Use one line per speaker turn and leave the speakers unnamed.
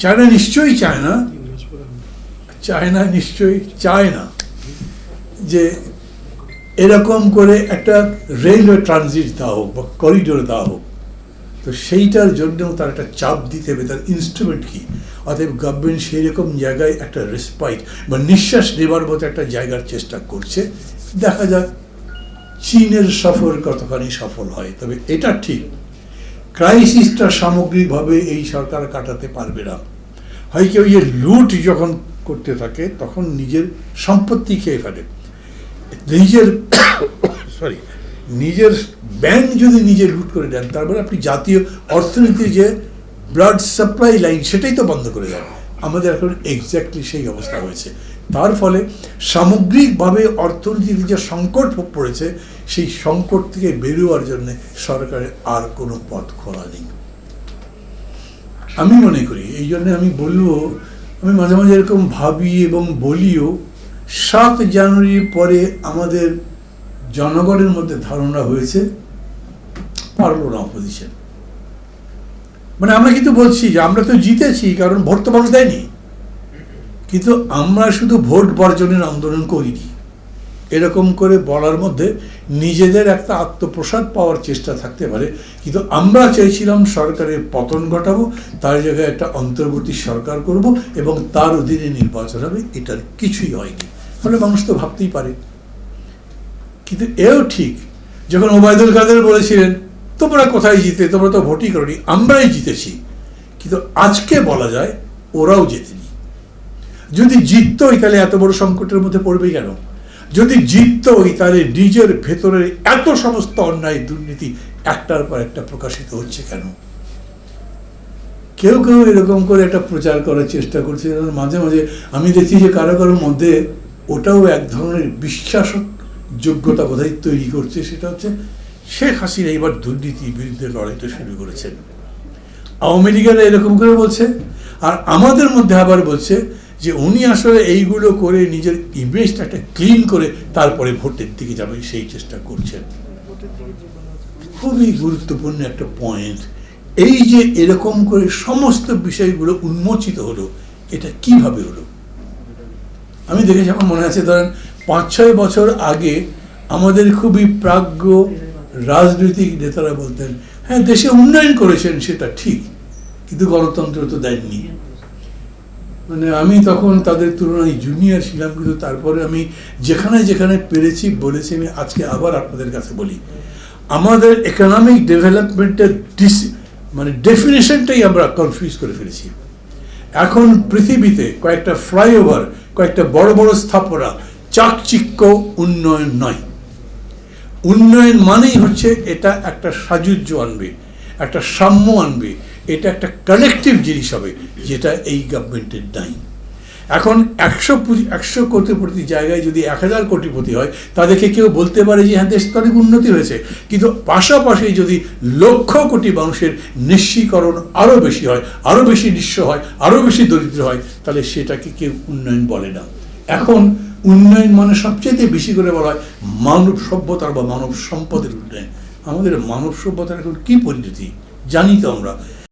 China নিশ্চয়ই চায় না চায়না নিশ্চয়ই চায় না যে এরকম করে একটা রেলওয়ে ট্রানজিট দেওয়া হোক বা করিডোর দেওয়া হোক, তো সেইটার জন্যও তার একটা চাপ দিতে হবে, তার ইনস্ট্রুমেন্ট কী? অতএব গভর্নমেন্ট সেই রকম জায়গায় একটা রেসপাইট বা নিঃশ্বাস নেবার মতো একটা জায়গার চেষ্টা করছে। দেখা যাক, চীনের সফর কতখানি সফল হয়। তবে এটা ঠিক ক্রাইসিসটা সামগ্রিকভাবে এই সরকার কাটাতে পারবে না। হয় কেউ যে লুট যখন করতে থাকে, তখন নিজের সম্পত্তি খেয়ে ফেলে। নিজের সরি নিজের ব্যাংক যদি নিজে লুট করে দেন, তারপরে আপনি জাতীয় অর্থনীতির যে ব্লাড সাপ্লাই লাইন সেটাই তো বন্ধ করে দেন। আমাদের এখন এক্স্যাক্টলি সেই অবস্থা হয়েছে। তার ফলে সামগ্রিকভাবে অর্থনীতিতে যে সংকট পড়েছে, সেই সংকট থেকে বেরোয়ার জন্য সরকারের আর কোনো পথ খোলা নেই। আমি মনে করি, এই জন্য আমি বলব, আমি মাঝে মাঝে এরকম ভাবি এবং বলিও, সাত জানুয়ারির পরে আমাদের জনগণের মধ্যে ধারণা হয়েছে, পারল না অপোজিশন মানে আমরা কিন্তু বলছি যে আমরা তো জিতেছি, কারণ ভোট তো মানুষ দেয়নি। কিন্তু আমরা শুধু ভোট বর্জনের আন্দোলন করিনি। এরকম করে বলার মধ্যে নিজেদের একটা আত্মপ্রসাদ পাওয়ার চেষ্টা থাকতে পারে। কিন্তু আমরা চাইছিলাম সরকারের পতন ঘটাবো, তার জায়গায় একটা অন্তর্বর্তী সরকার করব এবং তার অধীনে নির্বাচন হবে, এটার কিছুই হয়নি। ফলে মানুষ তো ভাবতেই পারে। কিন্তু এও ঠিক, যখন ওবায়দুল কাদের বলেছিলেন, তোমরা কোথায় জিতে? তোমরা তো ভোটই করনি, আমরাই জিতেছি। কিন্তু আজকে বলা যায়, ওরাও জেতেনি। যদি জিততোই তাহলে এত বড় সংকটের মধ্যে পড়বে কেন? যদি জিততোই তাহলে নিজের ভেতরের এত সমস্ত অন্যায় দুর্নীতি একটার পর একটা প্রকাশিত হচ্ছে কেন? কেউ কেউ এরকম করে একটা প্রচার করার চেষ্টা করছে। মাঝে মাঝে আমি দেখছি যে কারও কারোর মধ্যে ওটাও এক ধরনের বিশ্বাস যোগ্যতা বোধহয় তৈরি করছে। সেটা হচ্ছে শেখ হাসিনা এবার দুর্নীতির বিরুদ্ধে লড়াইটা শুরু করেছেন। আওয়ামী লীগেরা এরকম করে বলছে। আর আমাদের মধ্যে আবার বলছে যে উনি আসলে এইগুলো করে নিজের ইমেজটা একটা ক্লিন করে তারপরে ভোটের দিকে যাবে, সেই চেষ্টা করছেন। খুবই গুরুত্বপূর্ণ একটা পয়েন্ট এই যে এরকম করে সমস্ত বিষয়গুলো উন্মোচিত হলো, এটা কীভাবে হলো? আমি দেখেছি আমার মনে আছে, ধরেন পাঁচ ছয় বছর আগে আমাদের খুবই প্রাজ্ঞ রাজনৈতিক নেতারা বলতেন হ্যাঁ দেশে উন্নয়ন করেছেন, সেটা ঠিক, কিন্তু গণতন্ত্র তো দেননি। মানে আমি তখন তাদের তুলনায় জুনিয়র ছিলাম, কিন্তু তারপরে আমি যেখানে যেখানে পেরেছি বলেছি, আমি আজকে আবার আপনাদের কাছে বলি। আমাদের ইকোনমিক ডেভেলপমেন্টের ডিস মানে ডেফিনেশনটাই আমরা কনফিউজ করে ফেলেছি। এখন পৃথিবীতে কয়েকটা ফ্লাইওভার কয়েকটা বড় বড় স্থাপনা, চাকচিক্য উন্নয়ন নয়। উন্নয়ন মানেই হচ্ছে এটা একটা সাজুজ্য আনবে, একটা সাম্য আনবে। এটা একটা কালেকটিভ জিনিস হবে, যেটা এই গভর্নমেন্টের নাই। এখন একশো একশো কোটিপতি জায়গায় যদি এক হাজার কোটিপতি হয়, তাদেরকে কেউ বলতে পারে যে হ্যাঁ দেশ অনেক উন্নতি হয়েছে। কিন্তু পাশাপাশি যদি লক্ষ কোটি মানুষের নিশ্চীকরণ আরও বেশি হয় আরও বেশি নিঃস্ব হয় আরও বেশি দরিদ্র হয়, তাহলে সেটাকে কেউ উন্নয়ন বলে না। এখন উন্নয়ন মানে সবচেয়ে বেশি করে বলা হয় মানব সভ্যতার বা মানব সম্পদের উন্নয়ন। আমাদের মানব সভ্যতার এখন কি পরিণতি? জানি তো আমরা।